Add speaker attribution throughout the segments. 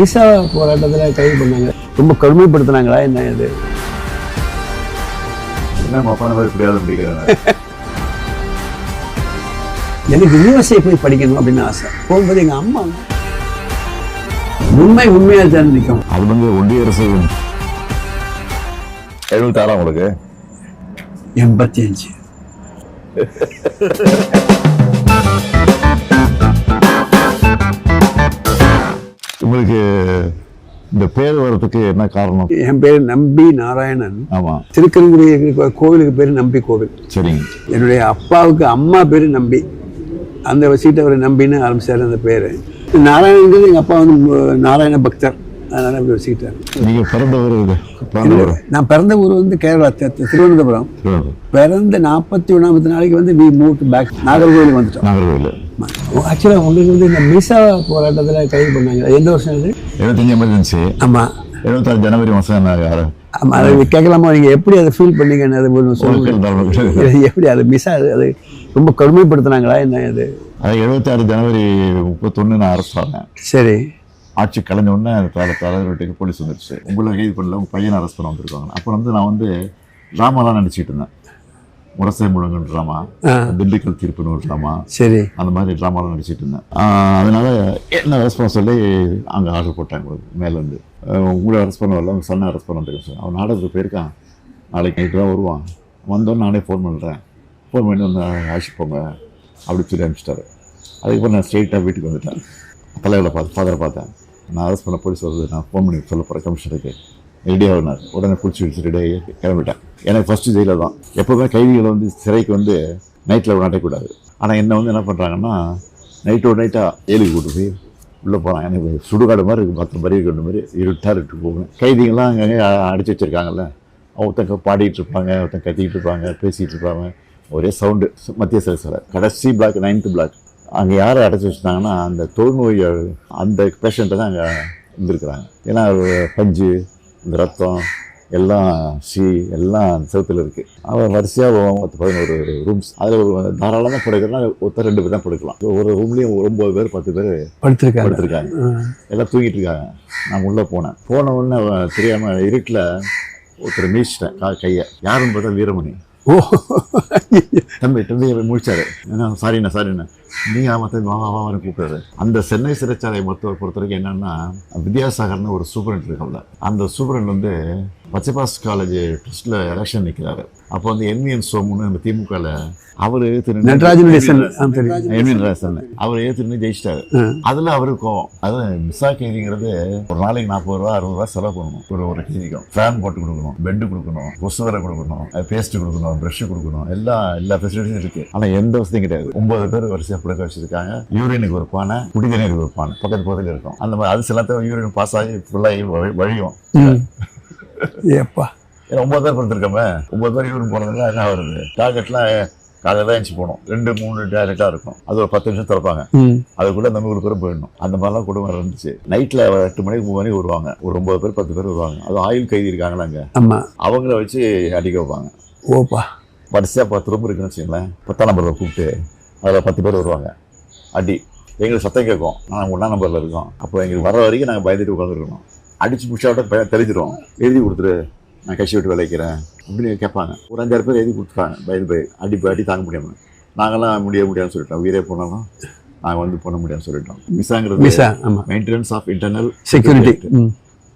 Speaker 1: Visa போராட்டத்தில் கைது பண்ணாங்க. ரொம்ப கடுமைப்படுத்தினாங்களா? என்ன இது? எனக்கு யூஎஸ்ஏ போய் படிக்கணும் அப்படின்னு ஆசை. போகும்போது எங்கள் அம்மா உண்மை உண்மையாக தான் நிற்கும்
Speaker 2: வந்து ஒன்றிய அரசு எழுபத்தாறாம் உங்களுக்கு?
Speaker 1: எண்பத்தி அஞ்சு.
Speaker 2: உங்களுக்கு இந்த பேர் வர்றதுக்கு என்ன காரணம்?
Speaker 1: என் பேர் நம்பி நாராயணன்.
Speaker 2: ஆமா.
Speaker 1: திருக்கன்குடி இருக்கிற கோவிலுக்கு பேர் நம்பி கோவில்.
Speaker 2: சரிங்க.
Speaker 1: என்னுடைய அப்பாவுக்கு அம்மா பேர் நம்பி. அந்த வசிட்டு அவர் நம்பின்னு ஆரம்பிச்சார் அந்த பேர். நாராயணன்கிறது எங்கள் அப்பா வந்து நாராயண பக்தர். அதனால் அப்படி வச்சுக்கிட்டார்.
Speaker 2: நீங்க பிறந்த ஊர்
Speaker 1: நான் பிறந்த ஊர் வந்து கேரளா திருவனந்தபுரம். பிறந்த நாற்பத்தி ஒன்றாமத்து நாளைக்கு வந்து வி மூவ் பேக் நாகர்கோவிலுக்கு வந்துட்டோம்.
Speaker 2: நாகர்கோவில்.
Speaker 1: ஆக்சுவலாக உங்களுக்கு வந்து இந்த மிசா போராட்டத்தில் கைது பண்ணாங்க. எந்த வருஷம் இது
Speaker 2: எழுபத்தஞ்சு எமர்ஜென்சி
Speaker 1: ஆமாம்
Speaker 2: எழுபத்தாறு ஜனவரி மாதம்
Speaker 1: ஆமாம் அதை கேட்கலாமா? நீங்கள் எப்படி அதை ஃபீல் பண்ணீங்கன்னு அது ஒன்று எப்படி அது மிஸ் அது அது ரொம்ப கடுமைப்படுத்துனாங்களா? என்ன இது?
Speaker 2: அது எழுபத்தாறு ஜனவரி முப்பத்தொன்று நான் அரெஸ்ட் ஆனேன்
Speaker 1: சரி.
Speaker 2: ஆட்சி கலைஞ்ச உடனே அந்த தலை தலைவர் வீட்டுக்கு போலீஸ் வந்துருச்சு. உங்களை கைது பண்ணல உங்கள் பையனை அரெஸ்ட் பண்ண வந்திருக்காங்க. அப்புறம் வந்து நான் வந்து ட்ராமாலாம் நடிச்சிட்டு இருந்தேன். முரசை முழங்குன்னு ட்ராமா திண்டுக்கல் தீர்ப்புன்னு ஒரு ட்ராமா.
Speaker 1: சரி.
Speaker 2: அந்த மாதிரி ட்ராமாலாம் நடிச்சிட்டு இருந்தேன். அதனால என்ன பண்ண சொல்லி அங்கே ஆர்டர் போட்டாங்க உங்களுக்கு மேலேருந்து. உங்களை அரெஸ்ட் பண்ண வரல உங்கள் சன்னை அரெஸ்ட் பண்ண வந்துருக்கேன் சார் அவன் நாடகத்துக்கு போயிருக்கான். நாளைக்கு நைட்டு தான் வருவான். வந்தோன்னு நானே ஃபோன் பண்ணுறேன் ஃபோன் பண்ணி வந்து அழைச்சிட்டு போங்க. அப்படி சொல்லி அனுப்பிச்சிட்டாரு. அதுக்கப்புறம் நான் ஸ்ட்ரெயிட்டாக வீட்டுக்கு வந்துட்டேன். தலைவரை பார்த்து ஃபாதரை பார்த்தேன் நான் அரெஸ்ட் பண்ண போலீஸ் வருது நான் ஃபோன் பண்ணி சொல்ல போகிறேன் கமிஷனருக்கு ரெடியாக ஆகினார். உடனே பிடிச்சி வச்சு ரெடியாகி கிளம்பிட்டேன் எனக்கு ஃபஸ்ட்டு ஜெயிலில் தான். எப்போவுமே கைதிகளை வந்து சிறைக்கு வந்து நைட்டில் விளையாடக்கூடாது ஆனால் என்னை வந்து என்ன பண்ணுறாங்கன்னா நைட்டோட நைட்டாக ஏழுக்கு கூட்டு போய் உள்ளே போகிறான் எனக்கு சுடுகாடு மாதிரி இருக்குது பத்து மாதிரி இருக்கிற மாதிரி இருட்டாக இருக்கு போகணும் கைதிகள்லாம் அங்கங்கே அடிச்சு வச்சுருக்காங்கல்ல. ஒருத்தங்க பாடிட்டு இருப்பாங்க ஒருத்தங்க கத்திக்கிட்டு இருப்பாங்க பேசிகிட்டு இருப்பாங்க. ஒரே சவுண்டு மத்திய சிறை சிலை கடைசி பிளாக் நைன்த்து பிளாக் அங்கே யாரை அடைச்சி வச்சுட்டாங்கன்னா அந்த தொழுநோய் அந்த பேஷண்ட்டை தான் அங்கே இருந்திருக்கிறாங்க. ஏன்னா பஞ்சு இந்த ரத்தம் எல்லாம் சி எல்லாம் அந்த செவுத்துல இருக்குது அவன் வரிசையாக பத்து பதினோரு ரூம்ஸ் அதில் ஒரு தாராளமாக படுக்கிறனா ஒருத்தர் ரெண்டு பேர் தான் படுக்கலாம். ஒரு ரூம்லேயும் ஒம்பது பேர் பத்து பேர்
Speaker 1: படுத்திருக்காங்க.
Speaker 2: படுத்திருக்காங்க. எல்லாம் தூங்கிட்டு இருக்காங்க. நான் உள்ளே போனேன். போன உடனே அவன் தெரியாம இருட்டில் ஒருத்தர் மீச்சிட்டேன் கா கையை. யாருன்னு பார்த்தா வீரமணி.
Speaker 1: ஓ.
Speaker 2: தம்பி தம்பி முடிச்சாரு ஏன்னா சாரிண்ணா சாரிண்ணா நீங்க ஆமா தம்பி வா வா வான்னு கூப்பிட்டாரு அந்த சென்னை சிறைச்சாலை மருத்துவர் பொறுத்த வரைக்கும் என்னன்னா வித்யாசாகர்னு ஒரு சூப்பரண்ட் இருக்காங்க அந்த சூப்பரண்ட் வந்து பச்சைபாஸ் காலேஜ் ட்ரஸ்ட்ல எலெக்ஷன் நிற்கிறாரு அப்போ வந்து என்விஎன் சோமுன்னு அந்த திமுகல அவரு திரு என்விஎன் ராசன் அவர் ஏத்துன்னு ஜெயிச்சிட்டாரு. அதுல அவருக்கு கோவம். அது மிஸ்ஸா கைதிங்கிறது ஒரு நாளைக்கு நாற்பது ரூபா அறுபது ரூபா செலவு பண்ணணும். ஒரு ஒரு கைதிக்கும் ஃபேன் போட்டு கொடுக்கணும் பெட்டு கொடுக்கணும் கொசு வரை கொடுக்கணும் பேஸ்ட் கொடுக்கணும் ப்ரஷ் கொடுக்கணும் எல்லா எல்லா ஃபெசிலிட்டிஸும் இருக்கு. ஆனா எந்த வசதியும் கிடையாது. ஒன்பது பேர் வரிசையா புடக்க வச்சிருக்காங்க யூரினுக்கு ஒரு பானை குடிதண்ணீருக்கு ஒரு பானை பக்கத்து பக்கத்துல இருக்கும். அந்த மாதிரி அது சில யூரின் பாஸ் ஆகி ஃபுல்லாகி வழியும்.
Speaker 1: ஏப்பா.
Speaker 2: ஒன்பது பேர் படுத்திருக்கோமே ஒன்பது பேர் யூரின் போனதுல என்ன வருது டார்கெட்லாம் காலையில் தான் எழுச்சி போகணும். ரெண்டு மூணு டேரக்டாக இருக்கும். அது ஒரு பத்து நிமிஷம் திறப்பாங்க. அதுக்குள்ள அந்த நூறு பேரும் போயிடணும். அந்த மாதிரிலாம் குடும்பம் இருந்துச்சு. நைட்டில் எட்டு மணிக்கு மூணு மணிக்கு வருவாங்க. ஒரு ஒன்பது பேர் பத்து பேர் வருவாங்க. அது ஆயுள் கைதி இருக்காங்களா அங்கே? அவங்கள வச்சு அடிக்க வைப்பாங்க.
Speaker 1: ஓப்பா.
Speaker 2: வரிசையாக பத்து ரூம் இருக்குன்னு வச்சுங்களேன் பத்தாம் நம்பரில் கூப்பிட்டு அதில் பத்து பேர் வருவாங்க. அடி எங்களுக்கு சத்தம் கேட்கும். நாங்கள் ஒன்றாம் நம்பரில் இருக்கோம். அப்போ எங்களுக்கு வர வரைக்கும் நாங்கள் பயந்துட்டு உட்காந்துருக்கணும் அடிச்சு பிடிச்சாவிட்ட தெளிச்சிடும் எழுதி கொடுத்துரு. நான் கட்சி விட்டு விளைக்கிறேன் அப்படின்னு கேட்பாங்க. ஒரு அஞ்சாறு பேர் எழுதி கொடுத்துருக்காங்க பயந்து போய் அடி அடி தாங்க முடியாமல் நாங்களாம் முடிய முடியாதுன்னு சொல்லிட்டோம். உயிரே போனாலும் நாங்கள் வந்து பண்ண முடியாதுன்னு சொல்லிட்டோம். மிஸ்ஸாங்கிறது
Speaker 1: மிஸ்ஸா ஆமாம்
Speaker 2: maintenance of internal
Speaker 1: security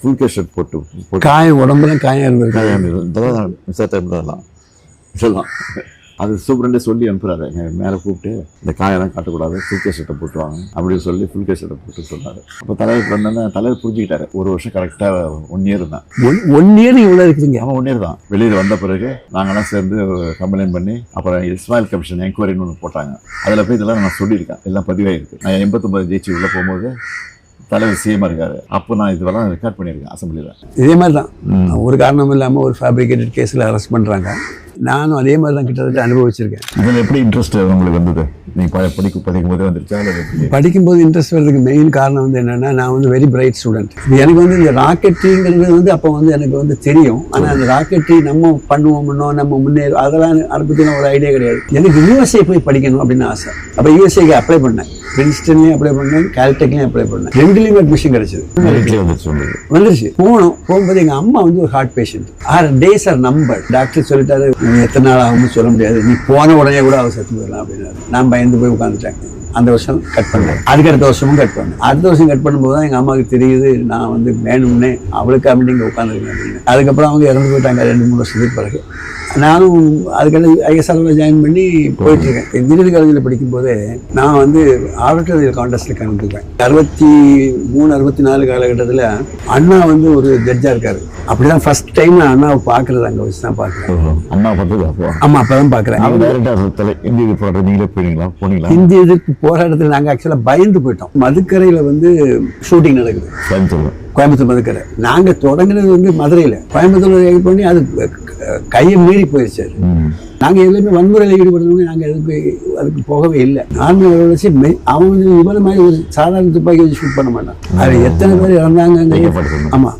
Speaker 2: full K shirt போட்டு
Speaker 1: காயம் உடம்புலாம் காயம் இருந்திருக்கு.
Speaker 2: காயம் இதெல்லாம் மிஸ் டைம் இதெல்லாம் இதெல்லாம். அது சூப்பரண்டே சொல்லி அனுப்புறாரு. மேலே கூப்பிட்டு இந்த காயெல்லாம் காட்டக்கூடாது ஃபுல் கே ஷர்ட்டை போட்டுவாங்க அப்படின்னு சொல்லி ஃபுல் கே ஷர்ட்டை போட்டு சொன்னார். அப்போ தலைவர் பண்ணோன்னே தலைவர் புரிஞ்சுக்கிட்டாரு. ஒரு வருஷம் கரெக்டாக ஒன் இயர் தான்.
Speaker 1: ஒன் ஒன் இயர் இவ்வளோ இருக்குதுங்க.
Speaker 2: அவன் ஒன் இயர் தான். வெளியில் வந்த பிறகு நாங்கெல்லாம் சேர்ந்து கம்ப்ளைண்ட் பண்ணி அப்புறம் இஸ்மாயில் கமிஷன் என்கொயரின்னு ஒன்று போட்டாங்க. அதில் போய் இதெல்லாம் நான் சொல்லியிருக்கேன். எல்லாம் பதிவாயிருக்கு. நான் எண்பத்தொம்பது ஜெயிச்சு உள்ளே போகும்போது தலைவர் சிஎம் இருக்காரு. அப்போ நான் இதுவெல்லாம் ரெக்கார்ட் பண்ணியிருக்கேன் அசம்பிளியில்
Speaker 1: இதே மாதிரி தான் ஒரு காரணம் இல்லாமல் ஒரு ஃபேப்ரிகேட்டட் கேஸில் அரெஸ்ட் பண்ணுறாங்க நானும் அதே மாதிரி தான் கிட்டத்தட்ட அனுபவிச்சிருக்கேன்.
Speaker 2: இதில் எப்படி இன்ட்ரெஸ்ட் உங்களுக்கு வந்தது? நீங்கள் படிக்க படிக்கும் போதே வந்துருச்சா?
Speaker 1: படிக்கும்போது இன்ட்ரெஸ்ட் வர்றதுக்கு மெயின் காரணம் வந்து என்னன்னா நான் வந்து வெரி பிரைட் ஸ்டூடெண்ட் எனக்கு வந்து இந்த ராக்கெட்ரிங்கிறது வந்து அப்போ வந்து எனக்கு வந்து தெரியும். ஆனால் அந்த ராக்கெட்ரி நம்ம பண்ணுவோம்னோ நம்ம முன்னேறும் அதெல்லாம் அதை பற்றின ஒரு ஐடியா கிடையாது. எனக்கு யூஎஸ்ஏ போய் படிக்கணும் அப்படின்னு ஆசை. அப்போ யூஎஸ்ஏக்கு அப்ளை பண்ணேன். பிரின்ஸ்டன்லையும் அப்ளை பண்ணேன் கால்டெக்லையும் அப்ளை பண்ணேன். ரெண்டுலேயும் அட்மிஷன் கிடைச்சது.
Speaker 2: வந்துருச்சு
Speaker 1: போனோம் போகும்போது எங்கள் அம்மா வந்து ஒரு heart patient our days are number doctor சொல்லிட்டாரு நீ எத்தனை நாள் ஆகும்னு சொல்ல முடியாது. நீ போன உடனே கூட அவர் செத்து போயிடலாம் அப்படின்னாரு. நான் பயந்து போய் உட்காந்துட்டேன் அந்த வருஷம் கட் பண்ணேன். அதுக்கு அடுத்த வருஷமும் கட் பண்ணேன். அடுத்த வருஷம் கட் பண்ணும்போது தான் எங்கள் அம்மாவுக்கு தெரியுது நான் வந்து வேணும்னே அவளுக்கு அப்படி இங்கே உட்காந்துருக்கேன் அப்படின்னு. அதுக்கப்புறம் அவங்க இறந்து போயிட்டாங்க ரெண்டு மூணு வருஷத்துக்கு பிறகு. நானும் அதுக்கடுத்து ஐஎஸ்ஆர்ல ஜாயின் பண்ணி போயிட்டு இருக்கேன் இன்ஜினியரிங் காலேஜில் படிக்கும்போதே நான் வந்து ஆடிட்டோரியல் கான்டெஸ்ட்டில் கலந்துருக்கேன். அறுபத்தி மூணு அறுபத்தி நாலு காலகட்டத்தில் அண்ணா வந்து ஒரு ஜட்ஜாக இருக்காரு. அப்படிதான் ஃபர்ஸ்ட் டைம் நான் அண்ணாவை பார்க்குறது அங்கே வச்சு தான் பார்க்குறேன்.
Speaker 2: அண்ணா பார்த்தது அப்போ?
Speaker 1: ஆமாம் அப்போ தான் பார்க்குறேன்
Speaker 2: இந்திய போராட்டம் நீங்களே போனீங்களா? போனீங்களா
Speaker 1: இந்திய எதிர்ப்பு போராட்டத்தில் நாங்கள் ஆக்சுவலாக பயந்து போயிட்டோம். மதுக்கரையில் வந்து ஷூட்டிங் நடக்குது.
Speaker 2: கோயம்புத்தூர்
Speaker 1: மதுக்கரை. நாங்கள் தொடங்குனது வந்து மதுரையில். கோயம்புத்தூர் பண்ணி அது கையை மீறி போயிடுச்சு அது. நாங்கள் எதுலையுமே வன்முறையில் ஈடுபடுறவங்க நாங்கள் எதுக்கு அதுக்கு போகவே இல்லை. வச்சு மெய்- அவன் இவர மாதிரி ஒரு சாதாரண துப்பாக்கி வச்சு ஷூட் பண்ண மாட்டான் அது எத்தனை பேர் இறந்தாங்க. ஆமாம்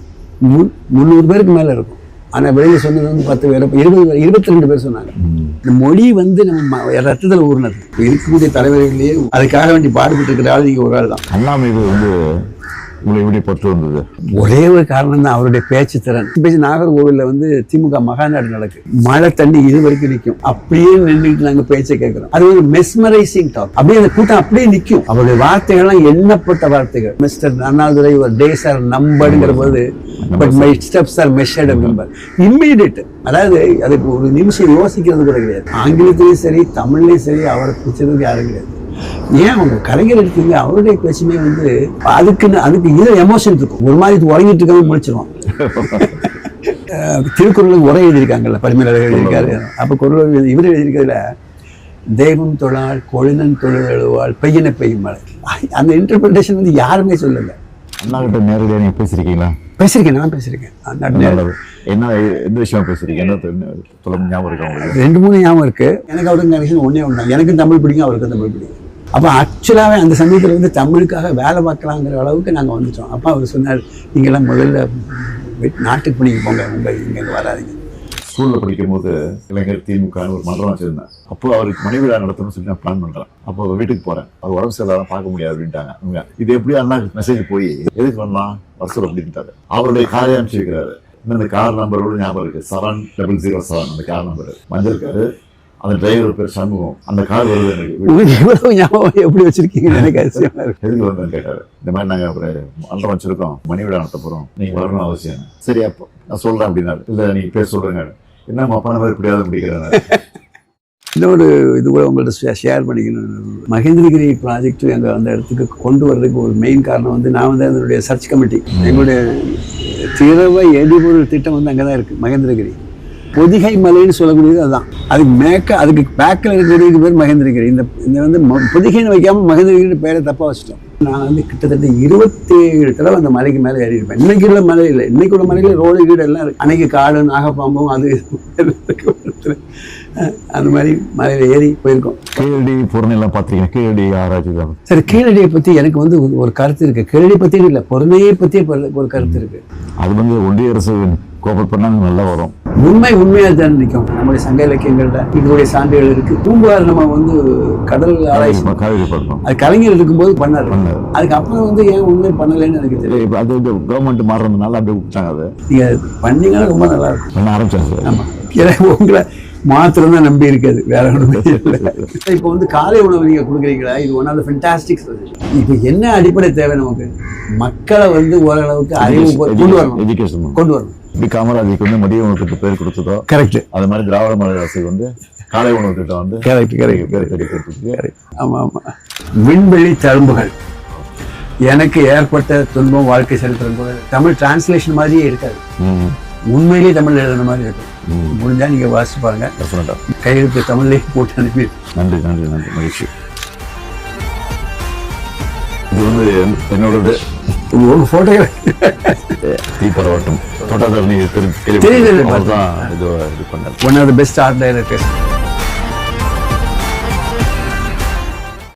Speaker 1: முந்நூறு பேருக்கு மேலே இருக்கும். ஆனால் வெளியில் சொன்னது வந்து பத்து பேர் இருபது பேர் இருபத்தி ரெண்டு பேர் சொன்னாங்க. இந்த மொழி வந்து நம்ம ரத்தத்தில் இப்ப இருக்கக்கூடிய தலைவர்களையே அதுக்காக வேண்டி பாடுபட்டு இருக்கிற ஆள் நீங்கள் ஒரு ஆள் தான்.
Speaker 2: அண்ணா மீது வந்து உங்களை எப்படி பற்று வந்தது?
Speaker 1: ஒரே ஒரு காரணம் தான் அவருடைய பேச்சு திறன். பேச்சு நாகர்கோவிலில் வந்து திமுக மகாநாடு நடக்கு. மழை தண்ணி இது வரைக்கும் நிற்கும் அப்படியே நின்றுட்டு நாங்கள் பேச்சை கேட்குறோம் அது ஒரு மெஸ்மரைசிங் டாக் அப்படியே அந்த கூட்டம் அப்படியே நிற்கும் அவருடைய வார்த்தைகள்லாம் எண்ணப்பட்ட வார்த்தைகள். மிஸ்டர் அண்ணாதுரை ஒரு டேஸ் ஆர் நம்பருங்கிற போது but my steps are measured number immediate அதாவது அதுக்கு ஒரு நிமிஷம் யோசிக்கிறது கூட கிடையாது. ஆங்கிலத்திலையும் சரி தமிழ்லையும் சரி அவரை பிடிச்சதுக்கு யாரும் கிடையாது. ஏன் அவங்க கலைஞர் எடுத்தீங்க? அவருடைய பேச்சுமே வந்து அதுக்குன்னு அதுக்கு இது எமோஷன் இருக்கும். ஒரு மாதிரி உறங்கிட்டு இருக்கவே முடிச்சிருவான் திருக்குறளுக்கு உரை எழுதியிருக்காங்கல்ல பரிமேலழகர் எழுதியிருக்காரு. அப்போ குரல் இவர் எழுதியிருக்கிறதுல தெய்வம் தொழால் கொழுநன் தொழில் எழுவாள் பெய்யன பெய்யும் மழை. அந்த இன்டர்பிரிட்டேஷன் வந்து யாருமே சொல்லலை.
Speaker 2: அண்ணா கிட்ட நேரடியாக நீங்கள் பேசியிருக்கீங்களா?
Speaker 1: பேசியிருக்கேன் நான் பேசியிருக்கேன்.
Speaker 2: என்ன எந்த விஷயம் சொல்ல ஞாபகம் இருக்கா
Speaker 1: ரெண்டு மூணு ஞாபகம் இருக்கு. எனக்கு அவருக்கு கனெக்ஷன் ஒன்றே ஒன்று எனக்கும் தமிழ் பிடிக்கும் அவருக்கும் தமிழ் பிடிக்கும். அப்போ ஆக்சுவலாகவே அந்த சமயத்தில் வந்து தமிழுக்காக வேலை பார்க்கலாங்கிற அளவுக்கு நாங்கள் வந்துட்டோம். அப்போ அவர் சொன்னார் நீங்கள்லாம் முதல்ல நாட்டுக்கு பணிக்கு போங்க மும்பை இங்கே வராதீங்க.
Speaker 2: ஸ்கூலில் படிக்கும்போது இளைஞர் திமுக ஒரு மன்றம் வச்சிருந்தேன் அப்போ அவருக்கு மனைவி விழா நடத்தணும்னு சொல்லி நான் பிளான் பண்ணுறேன் அப்போ வீட்டுக்கு போகிறேன் அவர் உடம்பு சரியில்லாத பார்க்க முடியாது அப்படின்ட்டாங்க. அவங்க இது எப்படி அண்ணா மெசேஜ் போய் எதுக்கு வரலாம்? வசூல் அப்படின்ட்டாரு அவருடைய காரை அனுப்பிச்சு வைக்கிறாரு இந்த கார் நம்பரோட ஞாபகம் இருக்குது செவன் டபுள் ஜீரோ செவன் அந்த கார் நம்பர் மஞ்சள் காரு அந்த டிரைவர் பேர் சண்முகம். அந்த கார் வருது
Speaker 1: இவ்வளவு ஞாபகம் எப்படி வச்சிருக்கீங்கன்னு எனக்கு அதிசயமா இருக்கு
Speaker 2: எதுக்கு வந்தேன்னு கேட்டாரு. இந்த மாதிரி நாங்கள் ஒரு மன்றம் வச்சிருக்கோம். மணி விழா நடத்த போகிறோம் நீங்கள் வரணும் அவசியம். சரி அப்போ நான் சொல்கிறேன் அப்படின்னாரு. இல்லை நீங்கள் பேர் சொல்கிறேங்க என்ன அப்பா மாதிரி இப்படியாவது முடிக்கிறேன்
Speaker 1: இன்னொரு இது கூட உங்கள்ட்ட ஷேர் பண்ணிக்கணும். மகேந்திரகிரி ப்ராஜெக்ட் எங்கள் அந்த இடத்துக்கு கொண்டு வர்றதுக்கு ஒரு மெயின் காரணம் வந்து நான் வந்து அதனுடைய சர்ச் கமிட்டி எங்களுடைய திரவ எரிபொருள் திட்டம் வந்து அங்கே தான் இருக்குது மகேந்திரகிரி. பொதிகை மலைன்னு சொல்லக்கூடியது அதுதான் அதுக்கு மேக்க அதுக்கு பேக்கில் இருக்கக்கூடியது பேர் மகேந்திரகிரி. இந்த இந்த வந்து பொதிகைன்னு வைக்காம மகேந்திரகிரி பேரை தப்பாக வச்சுட்டோம். நான் வந்து கிட்டத்தட்ட இருபத்தேழு தடவை அந்த மலைக்கு மேலே ஏறி இருப்பேன். இன்னைக்கு உள்ள மலை இல்லை. இன்னைக்கு உள்ள மலையில் ரோடு கீடு எல்லாம் இருக்கு. அன்னைக்கு காடு நாகப்பாம்பும் அது இது. அந்த மாதிரி மலையில் ஏறி போயிருக்கோம்.
Speaker 2: கீழடி பொருணெல்லாம் பார்த்துருக்கீங்க கீழடி ஆராய்ச்சி தான்
Speaker 1: சரி கீழடியை பற்றி எனக்கு வந்து ஒரு- கருத்து இருக்கு. கீழடி பற்றி இல்லை பொறுமையை பற்றியே ஒரு கருத்து இருக்கு.
Speaker 2: அது வந்து ஒன்றிய அரசு பண்ணாங்க நல்லா வரும்.
Speaker 1: உண்மை உண்மையாக தான் நிற்கும். நம்முடைய சங்க இலக்கியங்கள்ல இதனுடைய சான்றுகள் இருக்கு. பூம்புகார் நம்ம வந்து கடல் ஆராய்ச்சி அது கலைஞர் இருக்கும்போது பண்ணாரு. அதுக்கப்புறம் வந்து ஏன் உண்மை பண்ணலைன்னு எனக்கு தெரியல
Speaker 2: அது வந்து கவர்மெண்ட் மாறுறதுனால அப்படியே விட்டாங்க அது.
Speaker 1: நீங்க பண்ணீங்கன்னா ரொம்ப நல்லா இருக்கும்.
Speaker 2: பண்ண ஆரம்பிச்சாங்க.
Speaker 1: ஆமா. ஏன்னா உங்களை மாத்திரம் தான் நம்பி இருக்காது. வேற ஒன்றுமே இல்லை. இப்போ வந்து காலை உணவு நீங்க கொடுக்குறீங்களா? இது ஒன் ஆஃப் த ஃபென்டாஸ்டிக் இப்போ என்ன அடிப்படை தேவை நமக்கு? மக்களை வந்து ஓரளவுக்கு அறிவு கொண்டு வரணும்.
Speaker 2: எஜுகேஷன்
Speaker 1: கொண்டு வரணும்.
Speaker 2: இப்படி காமராஜுக்கு வந்து மதிய உணவு திட்டம் பேர் கொடுத்ததோ
Speaker 1: கரெக்ட்
Speaker 2: அது மாதிரி திராவிட அரசுக்கு வந்து காலை உணவு திட்டம் வந்து
Speaker 1: கரெக்ட் கரெக்ட்
Speaker 2: பேர் தெரிவிக்கிறதுக்கு
Speaker 1: ஆமா ஆமா. விண்வெளி தழும்புகள். எனக்கு ஏற்பட்ட துன்பம் வாழ்க்கை கூட தமிழ் டிரான்ஸ்லேஷன் மாதிரியே இருக்காது. உண்மையிலேயே தமிழ் எழுதுன மாதிரி இருக்கும் முடிஞ்சா நீங்க வாசிச்சு பாருங்க. கையெழுத்து தமிழ்லேயே போட்டு அனுப்பி.
Speaker 2: நன்றி நன்றி நன்றி. மகிழ்ச்சி. இது வந்து என்- என்னோடது
Speaker 1: ஒரு ஃபோட்டோ
Speaker 2: தீபரவட்டம்
Speaker 1: தெரியுது,
Speaker 2: இது இது பண்ணார்.
Speaker 1: One of the best art directors